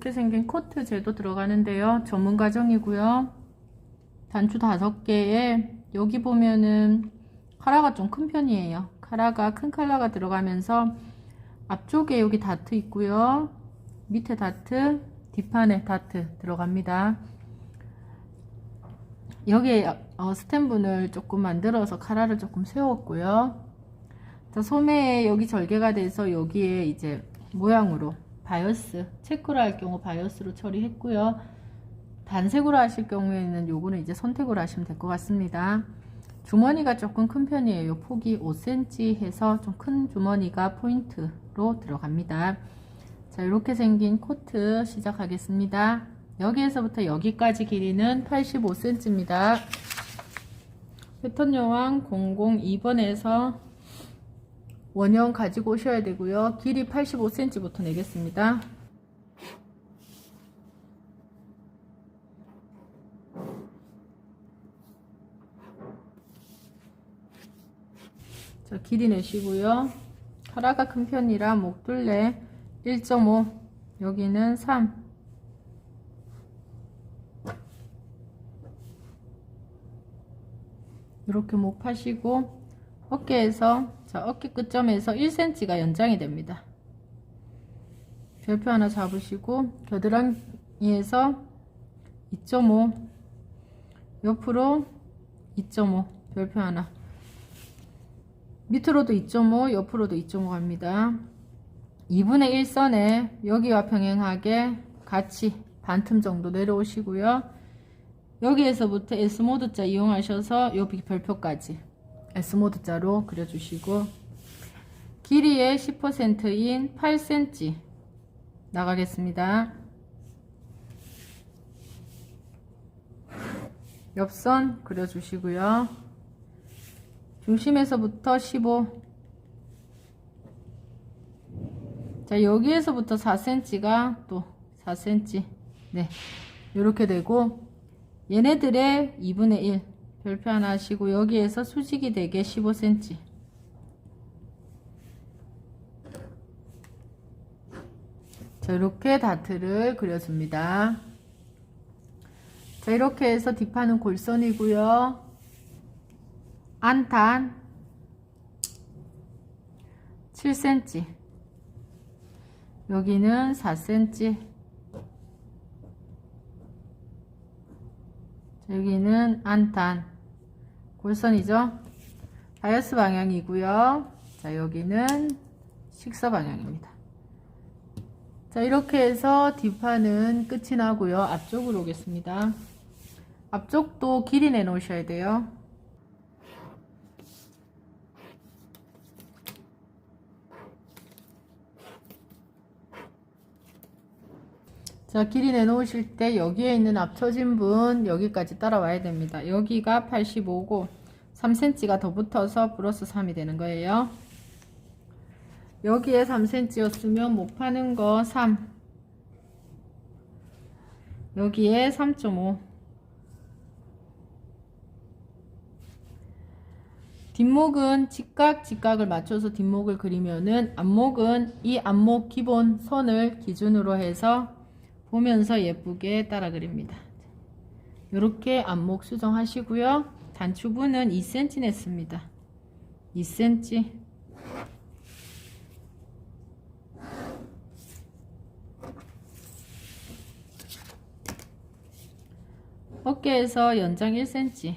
이렇게 생긴 코트 제도 들어가는데요. 전문 과정이고요. 단추 다섯 개에 여기 보면은 카라가 좀 큰 편이에요. 카라가 큰 칼라가 들어가면서 앞쪽에 여기 다트 있고요. 밑에 다트, 뒷판에 다트 들어갑니다. 여기에 어, 스텐분을 조금 만들어서 카라를 조금 세웠고요. 자, 소매에 여기 절개가 돼서 여기에 이제 모양으로 바이어스, 체크로 할 경우 바이어스로 처리했고요. 단색으로 하실 경우에는 요거는 이제 선택으로 하시면 될 것 같습니다. 주머니가 조금 큰 편이에요. 폭이 5cm 해서 좀 큰 주머니가 포인트로 들어갑니다. 자, 이렇게 생긴 코트 시작하겠습니다. 여기에서부터 여기까지 길이는 85cm입니다. 패턴 여왕 002번에서 원형 가지고 오셔야 되고요. 길이 85cm부터 내겠습니다. 자, 길이 내시고요. 카라가 큰 편이라 목둘레 1.5 여기는 3 이렇게 목 파시고 어깨에서 자 어깨 끝점에서 1cm가 연장이 됩니다. 별표 하나 잡으시고 겨드랑이에서 2.5 옆으로 2.5 별표 하나 밑으로도 2.5 옆으로도 2.5 갑니다. 2분의 1선에 여기와 평행하게 같이 반틈 정도 내려오시고요. 여기에서부터 S모드자 이용하셔서 여기 별표까지 S모드자로 그려주시고 길이의 10%인 8cm 나가겠습니다. 옆선 그려주시고요. 중심에서부터 15 자, 여기에서부터 4cm가 또 4cm. 네. 이렇게 되고, 얘네들의 2분의 1. 별표 하나 하시고, 여기에서 수직이 되게 15cm. 자, 이렇게 다트를 그려줍니다. 자, 이렇게 해서 뒷판은 골선이고요. 안탄 7cm. 여기는 4cm 여기는 안탄. 골선이죠? 바이어스 방향이고요. 자 여기는 식사 방향입니다. 자 이렇게 해서 뒷판은 끝이 나고요. 앞쪽으로 오겠습니다. 앞쪽도 길이 내 놓으셔야 돼요 자, 길이 내놓으실 때 여기에 있는 앞쳐진 분 여기까지 따라와야 됩니다. 여기가 85고 3cm가 더 붙어서 플러스 3이 되는 거예요. 여기에 3cm였으면 못 파는 거 3. 여기에 3.5. 뒷목은 직각, 직각을 맞춰서 뒷목을 그리면은 앞목은 이 앞목 기본 선을 기준으로 해서 보면서 예쁘게 따라 그립니다. 이렇게 앞목 수정하시고요. 단추부는 2cm 냈습니다. 2cm 어깨에서 연장 1cm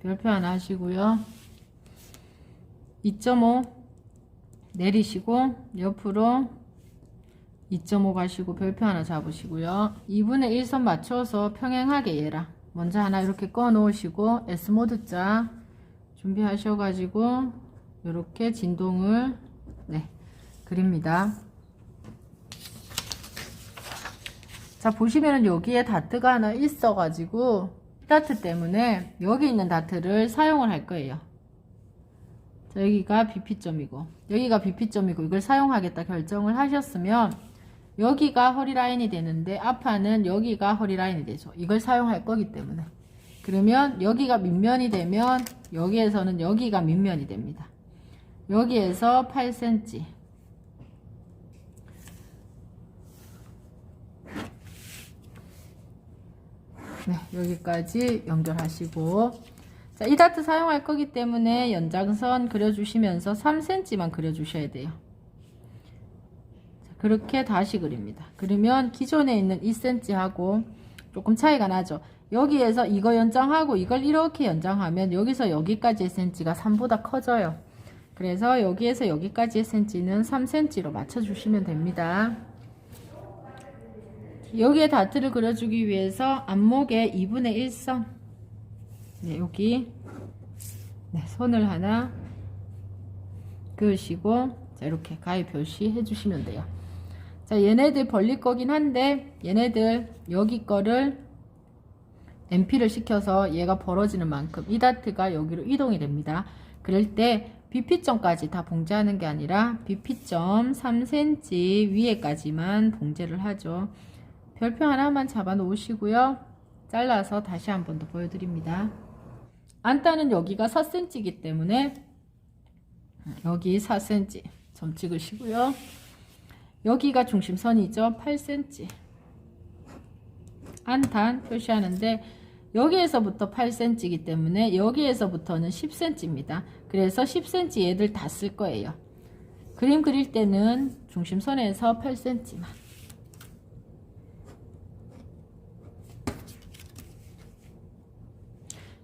별표 하나 하시고요. 2.5 내리시고 옆으로 2.5 가시고 별표 하나 잡으시고요. 2분의 1선 맞춰서 평행하게 얘랑 먼저 하나 이렇게 꺼 놓으시고 S모드 자 준비하셔 가지고 이렇게 진동을 네 그립니다. 자 보시면은 여기에 다트가 하나 있어 가지고 다트 때문에 여기 있는 다트를 사용을 할 거예요. 자, 여기가 BP점이고 여기가 BP점이고 이걸 사용하겠다 결정을 하셨으면 여기가 허리라인이 되는데 앞판은 여기가 허리라인이 되죠. 이걸 사용할 거기 때문에. 그러면 여기가 밑면이 되면 여기에서는 여기가 밑면이 됩니다. 여기에서 8cm 네, 여기까지 연결하시고 자, 이 다트 사용할 거기 때문에 연장선 그려주시면서 3cm만 그려주셔야 돼요. 자, 그렇게 다시 그립니다. 그러면 기존에 있는 2cm하고 조금 차이가 나죠. 여기에서 이거 연장하고 이걸 이렇게 연장하면 여기서 여기까지의 cm가 3보다 커져요. 그래서 여기에서 여기까지의 cm는 3cm로 맞춰주시면 됩니다. 여기에 다트를 그려주기 위해서 앞목에 2분의 1선 네, 여기 네, 선을 하나 그으시고 자, 이렇게 가위 표시해 주시면 돼요. 자, 얘네들 벌릴 거긴 한데 얘네들 여기 거를 MP를 시켜서 얘가 벌어지는 만큼 이 다트가 여기로 이동이 됩니다. 그럴 때 BP점까지 다 봉제하는 게 아니라 BP점 3cm 위에까지만 봉제를 하죠. 별표 하나만 잡아 놓으시고요. 잘라서 다시 한 번 더 보여드립니다. 안따는 여기가 4cm이기 때문에 여기 4cm 점 찍으시고요. 여기가 중심선이죠. 8cm 안탄 표시하는데 여기에서부터 8cm이기 때문에 여기에서부터는 10cm입니다. 그래서 10cm 얘들 다 쓸 거예요. 그림 그릴 때는 중심선에서 8cm만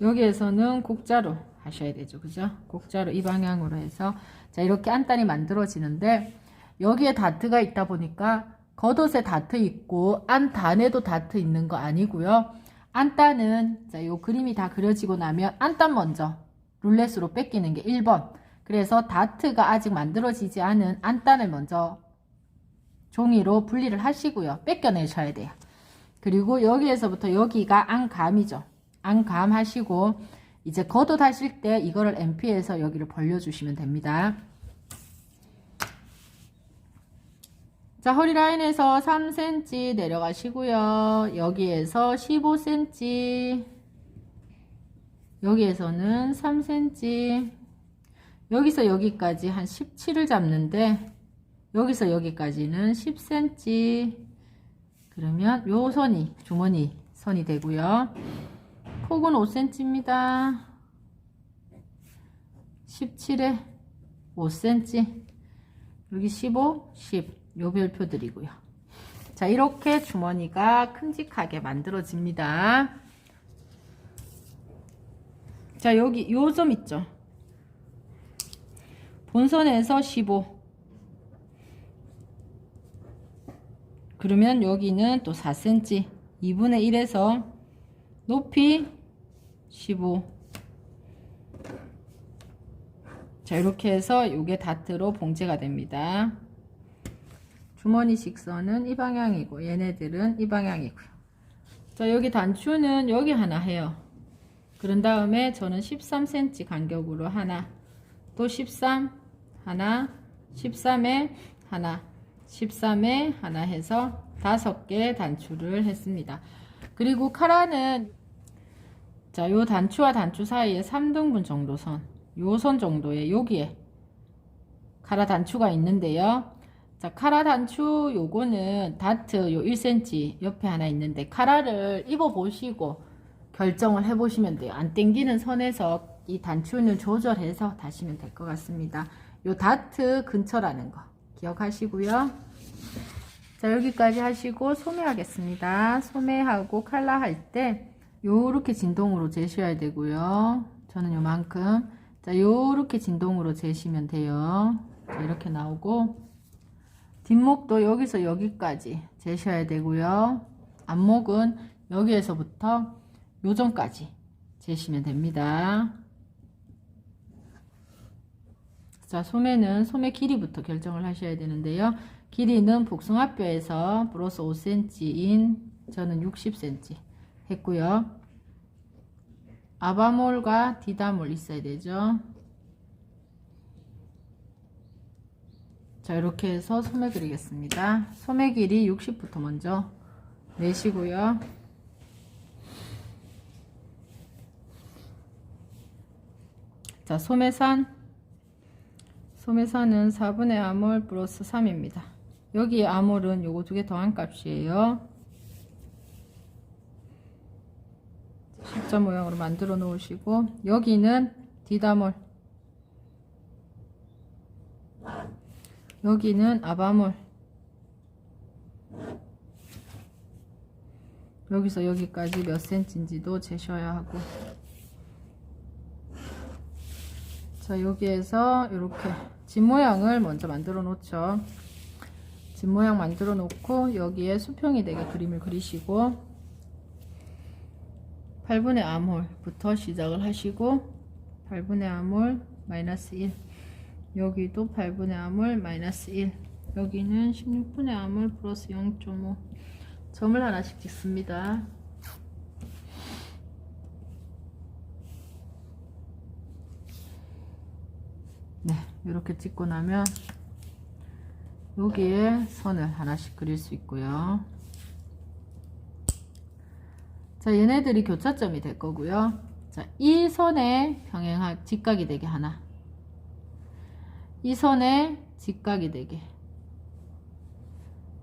여기에서는 곡자로 하셔야 되죠. 그죠? 곡자로 이 방향으로 해서 자 이렇게 안단이 만들어지는데 여기에 다트가 있다 보니까 겉옷에 다트 있고 안단에도 다트 있는 거 아니고요. 안단은 자, 요 그림이 다 그려지고 나면 안단 먼저 룰렛으로 뺏기는 게 1번. 그래서 다트가 아직 만들어지지 않은 안단을 먼저 종이로 분리를 하시고요. 뺏겨내셔야 돼요. 그리고 여기에서부터 여기가 안감이죠. 안감 하시고 이제 겉옷 하실 때 이거를 MP에서 여기를 벌려주시면 됩니다. 자, 허리 라인에서 3cm 내려가시고요. 여기에서 15cm. 여기에서는 3cm. 여기서 여기까지 한 17을 잡는데 여기서 여기까지는 10cm. 그러면 요 선이 주머니 선이 되고요. 폭은 5cm입니다. 17에 5cm. 여기 15, 10. 요 별표 드리고요. 자, 이렇게 주머니가 큼직하게 만들어집니다. 자, 여기 요 점 있죠? 본선에서 15. 그러면 여기는 또 4cm. 2분의 1에서 높이 15. 자, 이렇게 해서 요게 다트로 봉제가 됩니다. 주머니 직선은 이 방향이고 얘네들은 이 방향이고요. 자 여기 단추는 여기 하나 해요. 그런 다음에 저는 13cm 간격으로 하나 또 13 하나 13에 하나 13에 하나 해서 다섯 개 단추를 했습니다. 그리고 카라는 자, 요 단추와 단추 사이에 3등분 정도 선, 요 선 정도에 여기에 카라 단추가 있는데요. 자, 카라 단추 요거는 다트 요 1cm 옆에 하나 있는데 카라를 입어 보시고 결정을 해 보시면 돼요. 안 땡기는 선에서 이 단추는 조절해서 다시면 될 것 같습니다. 요 다트 근처라는 거 기억하시고요. 자, 여기까지 하시고 소매하겠습니다. 소매하고 칼라 할 때 요렇게 진동으로 재셔야 되고요. 저는 요만큼. 자, 요렇게 진동으로 재시면 돼요. 자, 이렇게 나오고 뒷목도 여기서 여기까지 재셔야 되고요. 앞목은 여기에서부터 요점까지 재시면 됩니다. 자, 소매는 소매 길이부터 결정을 하셔야 되는데요. 길이는 복숭아뼈에서 플러스 5cm인 저는 60cm 했고요. 아바몰과 디다몰 있어야 되죠. 자 이렇게 해서 소매 그리겠습니다. 소매 길이 60부터 먼저 내시고요. 자 소매선 소매선은 4분의 아몰 플러스 3입니다. 여기 아몰은 요거 두 개 더한 값이에요. 십자 모양으로 만들어 놓으시고 여기는 디다몰 여기는 아바몰. 여기서 여기까지 몇 센치인지도 재셔야 하고. 자 여기에서 이렇게 집 모양을 먼저 만들어 놓죠. 집 모양 만들어 놓고 여기에 수평이 되게 그림을 그리시고 8분의 암홀부터 시작을 하시고 8분의 암홀 마이너스 1 여기도 8분의 암홀 마이너스 1 여기는 16분의 암홀 플러스 0.5 점을 하나씩 찍습니다. 네 이렇게 찍고 나면 여기에 선을 하나씩 그릴 수 있고요. 자 얘네들이 교차점이 될 거고요. 자, 이 선에 평행한 직각이 되게 하나 이 선에 직각이 되게.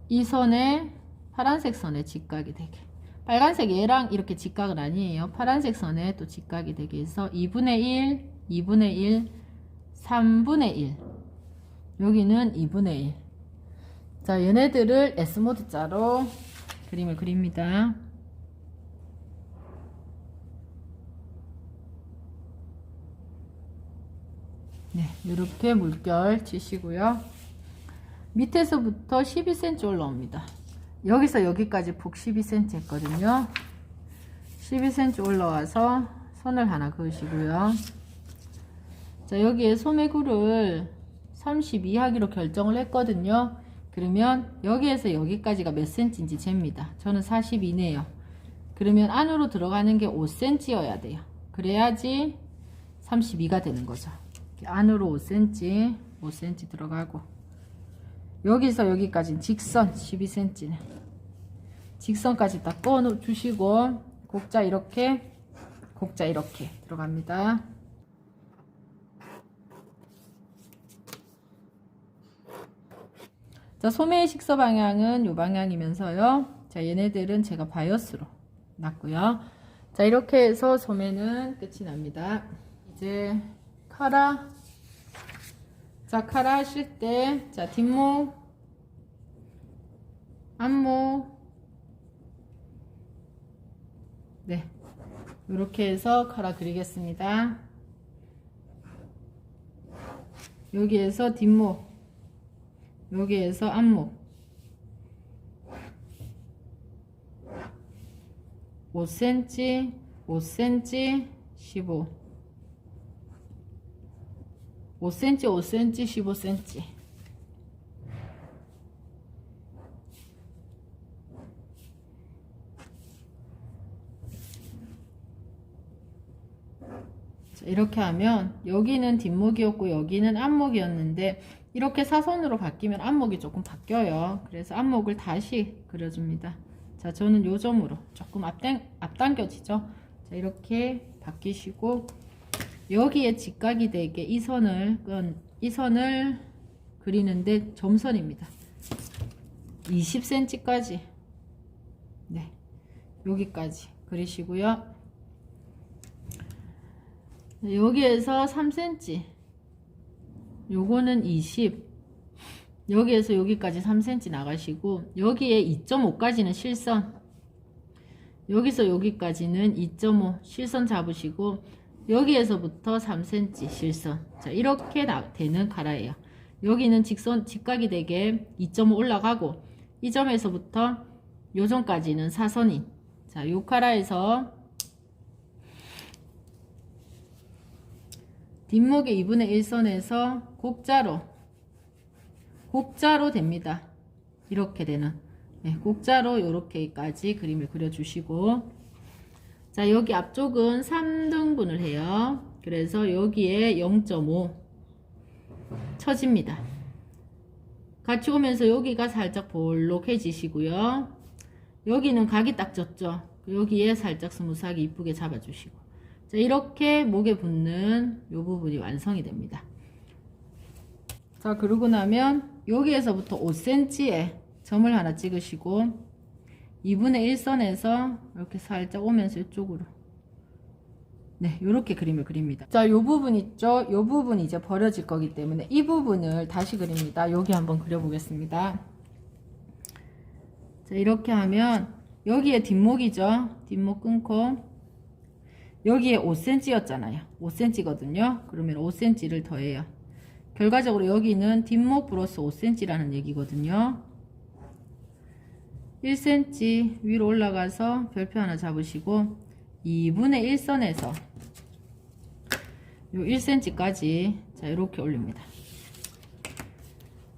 이 선에 파란색 선에 직각이 되게. 빨간색 얘랑 이렇게 직각은 아니에요. 파란색 선에 또 직각이 되게 해서 2분의 1 2분의 1 3분의 1 여기는 2분의 1 자, 얘네들을 S모드 자로 그림을 그립니다. 네, 이렇게 물결 치시고요. 밑에서부터 12cm 올라옵니다. 여기서 여기까지 폭 12cm 했거든요. 12cm 올라와서 선을 하나 그으시고요. 자, 여기에 소매구를 32 하기로 결정을 했거든요. 그러면 여기에서 여기까지가 몇 cm인지 잽니다. 저는 42네요. 그러면 안으로 들어가는 게 5cm여야 돼요. 그래야지 32가 되는 거죠. 안으로 5cm, 5cm 들어가고 여기서 여기까지는 직선 12cm네. 직선까지 딱 꺼 주시고 곡자 이렇게 곡자 이렇게 들어갑니다. 자, 소매의 식서 방향은 이 방향이면서요. 자, 얘네들은 제가 바이어스로 놨고요. 자, 이렇게 해서 소매는 끝이 납니다. 이제 카라. 자, 카라 하실 때, 자, 뒷목, 앞목. 네. 이렇게 해서 카라 그리겠습니다. 여기에서 뒷목. 여기에서 앞목 5cm 5cm 15 5cm 5cm 15cm 자, 이렇게 하면 여기는 뒷목이었고 여기는 앞목이었는데 이렇게 사선으로 바뀌면 앞목이 조금 바뀌어요. 그래서 앞목을 다시 그려줍니다. 자, 저는 요 점으로 조금 앞당, 앞당겨지죠. 자, 이렇게 바뀌시고 여기에 직각이 되게 이 선을 이 선을 그리는데 점선입니다. 20cm까지. 네. 여기까지 그리시고요. 여기에서 3cm 요거는 20 여기에서 여기까지 3cm 나가시고 여기에 2.5까지는 실선. 여기서 여기까지는 2.5 실선 잡으시고 여기에서부터 3cm 실선. 자 이렇게 나, 되는 카라예요. 여기는 직선 직각이 되게 2.5 올라가고 이 점에서부터 요점까지는 사선인 자 요 카라에서 뒷목의 2분의 1선에서 곡자로 곡자로 됩니다. 이렇게 되는. 네, 곡자로 이렇게까지 그림을 그려주시고 자 여기 앞쪽은 3등분을 해요. 그래서 여기에 0.5 쳐집니다. 같이 오면서 여기가 살짝 볼록해지시고요. 여기는 각이 딱 졌죠. 여기에 살짝 스무스하게 이쁘게 잡아주시고 자, 이렇게 목에 붙는 이 부분이 완성이 됩니다. 자, 그러고 나면 여기에서부터 5cm에 점을 하나 찍으시고 2분의 1선에서 이렇게 살짝 오면서 이쪽으로 네, 이렇게 그림을 그립니다. 자, 요 부분 있죠? 요 부분이 이제 버려질 거기 때문에 이 부분을 다시 그립니다. 여기 한번 그려보겠습니다. 자, 이렇게 하면 여기에 뒷목이죠? 뒷목 끊고 여기에 5cm였잖아요. 5cm거든요. 그러면 5cm를 더해요. 결과적으로 여기는 뒷목 플러스 5cm라는 얘기거든요. 1cm 위로 올라가서 별표 하나 잡으시고 2분의 1선에서 요 1cm까지 자 이렇게 올립니다.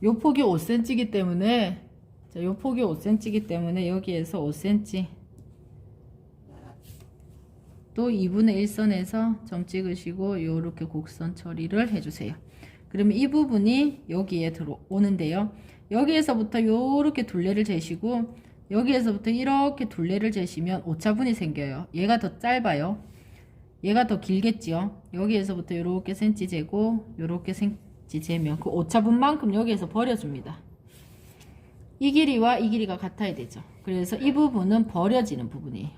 요 폭이 5cm이기 때문에 자, 요 폭이 5cm이기 때문에 여기에서 5cm 또 2분의 1선에서 점 찍으시고 요렇게 곡선 처리를 해주세요. 그러면 이 부분이 여기에 들어오는데요. 여기에서부터 요렇게 둘레를 재시고 여기에서부터 이렇게 둘레를 재시면 오차분이 생겨요. 얘가 더 짧아요. 얘가 더 길겠지요. 여기에서부터 요렇게 센치 재고 요렇게 센치 재면 그 오차분만큼 여기에서 버려줍니다. 이 길이와 이 길이가 같아야 되죠. 그래서 이 부분은 버려지는 부분이에요.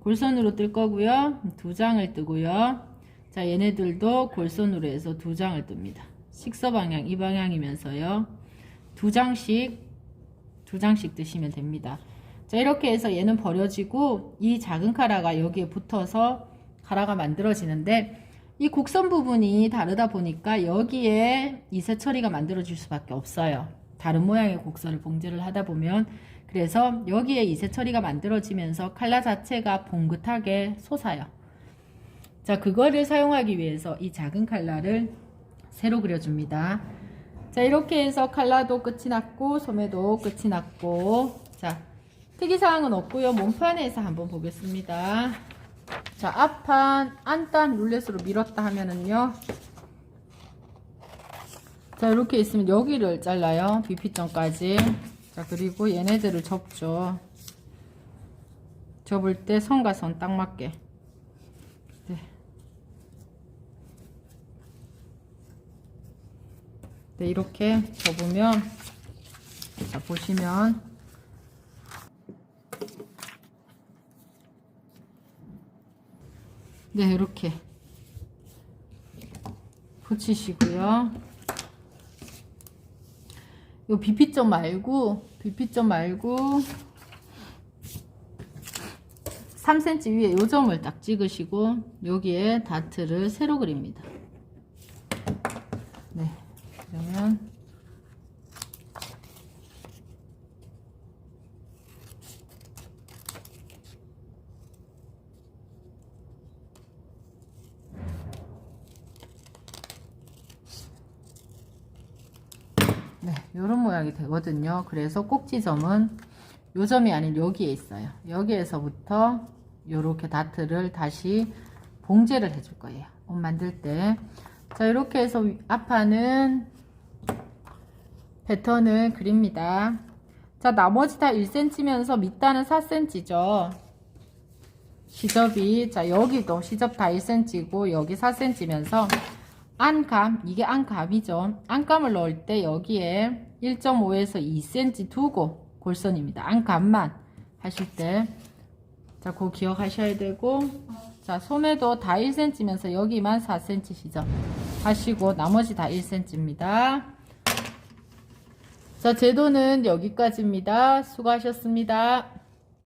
골선으로 뜰 거고요. 두 장을 뜨고요. 자, 얘네들도 골선으로 해서 두 장을 뜹니다. 식서 방향 이 방향이면서요. 두 장씩 두 장씩 뜨시면 됩니다. 자, 이렇게 해서 얘는 버려지고 이 작은 카라가 여기에 붙어서 카라가 만들어지는데 이 곡선 부분이 다르다 보니까 여기에 이세 처리가 만들어질 수밖에 없어요. 다른 모양의 곡선을 봉제를 하다 보면 그래서 여기에 이세 처리가 만들어지면서 칼라 자체가 봉긋하게 솟아요. 자, 그거를 사용하기 위해서 이 작은 칼라를 새로 그려줍니다. 자, 이렇게 해서 칼라도 끝이 났고, 소매도 끝이 났고, 자, 특이사항은 없고요. 몸판에서 한번 보겠습니다. 자, 앞판 안단 룰렛으로 밀었다 하면은요. 자, 이렇게 있으면 여기를 잘라요. BP점까지. 자, 그리고 얘네들을 접죠. 접을 때 선과 선 딱 맞게. 네, 이렇게 접으면, 자, 보시면, 네, 이렇게 붙이시고요. 요 BP점 말고, BP점 말고, 3cm 위에 요 점을 딱 찍으시고, 여기에 다트를 세로 그립니다. 네. 그러면, 네, 요런 모양이 되거든요. 그래서 꼭지점은 요 점이 아닌 여기에 있어요. 여기에서부터 요렇게 다트를 다시 봉제를 해줄 거예요. 옷 만들 때. 자, 이렇게 해서 위- 앞판은 패턴을 그립니다. 자, 나머지 다 1cm면서 밑단은 4cm죠. 시접이, 자, 여기도 시접 다 1cm고, 여기 4cm면서, 안감, 이게 안감이죠. 안감을 넣을 때 여기에 1.5에서 2cm 두고 골선입니다. 안감만 하실 때. 자, 그거 기억하셔야 되고, 자, 소매도 다 1cm면서 여기만 4cm 시접 하시고, 나머지 다 1cm입니다. 자, 제도는 여기까지입니다. 수고하셨습니다.